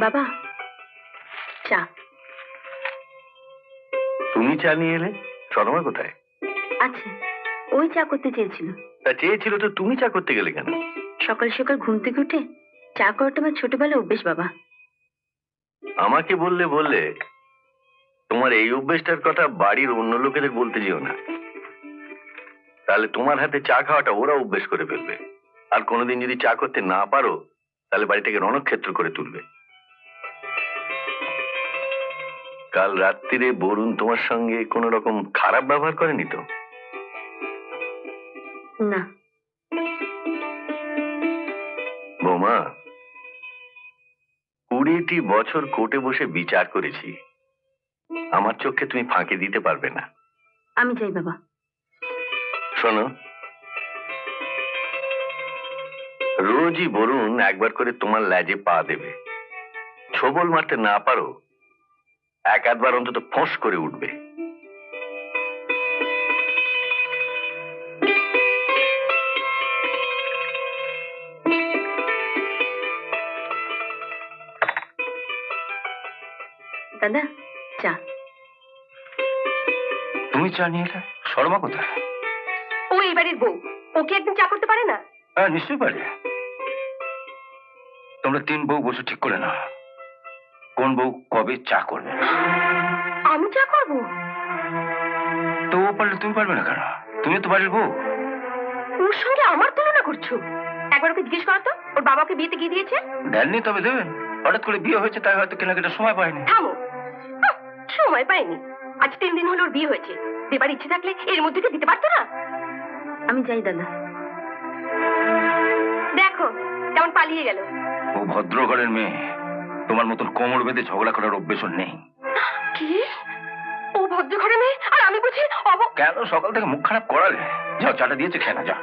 বাবা। চা। তুমি চা নিয়ে এলে? সদমা কোথায়? আছে। ওই চা করতে চেয়েছিল। তা চেয়েছিল তো তুমি চা করতে গেলে কেন? সকাল সকাল ঘুম থেকে উঠে চা করাটা আমার ছোটবেলা অভ্যেস বাবা। আমাকে বললে বললে তোমার এই অভ্যেসটার কথা বাড়ির অন্য লোকেদের বলতে যেও না। তাহলে তোমার হাতে চা খাওয়াটা ওরা অভ্যেস করে ফেলবে। আর কোনোদিন যদি চা করতে না পারো তাহলে বাড়ি বাড়িটাকে রণক্ষেত্র করে তুলবে। কাল রাত্রিরে বরুণ তোমার সঙ্গে কোনো রকম খারাপ ব্যবহার করেনি তো? না। বৌমা কুড়িটি বছর কোর্টে বসে বিচার করেছি। আমার চোখে তুমি ফাঁকে দিতে পারবে না। আমি যাই বাবা। শোনো রোজই বরুণ একবার করে তোমার ল্যাজে পা দেবে। ছবল মারতে না পারো এক আধবার অন্তত ফোঁস করে উঠবে। দাদা চা। তুমি চা নিয়ে এলে? শর্মা কোথায়? ও এই বাড়ির বউ। ওকে একদিন চা করতে পারে না? হ্যাঁ নিশ্চয়ই পারে। তোমরা তিন বউ বসে ঠিক করে না কোন বউ কবে চা করবে? আমি চা করব? তো ও পারলে তুমি পারবে না কেন? তুমি তো বাড়ির বউ। ওর সঙ্গে আমার তুলনা করছ? একবার ওকে জিজ্ঞেস করো তো ওর বাবাকে বিয়েতে গিয়ে দিয়েছে? দেননি তবে দেবেন হঠাৎ করে বিয়ে হয়েছে তাই হয়তো কেনাকাটা সময় পায়নি। থামো। সময় পাইনি। আজ তিন দিন হলো ওর বিয়ে হয়েছে। দেবার ইচ্ছে থাকলে এর মধ্যে কি দিতে পারতো না? আমি যাই দাদা। দেখো কেমন পালিয়ে গেল। ও ভদ্র ঘরের মেয়ে। তোমার মতন কোমর বেঁধে ঝগড়া করার অভ্যেস নেই। কি? ও ভদ্র ঘরে মেয়ে? আর আমি বুঝি অব কেন সকাল থেকে মুখ খারাপ করালে যাও চাটা দিয়েছে খেয়ে না যাও।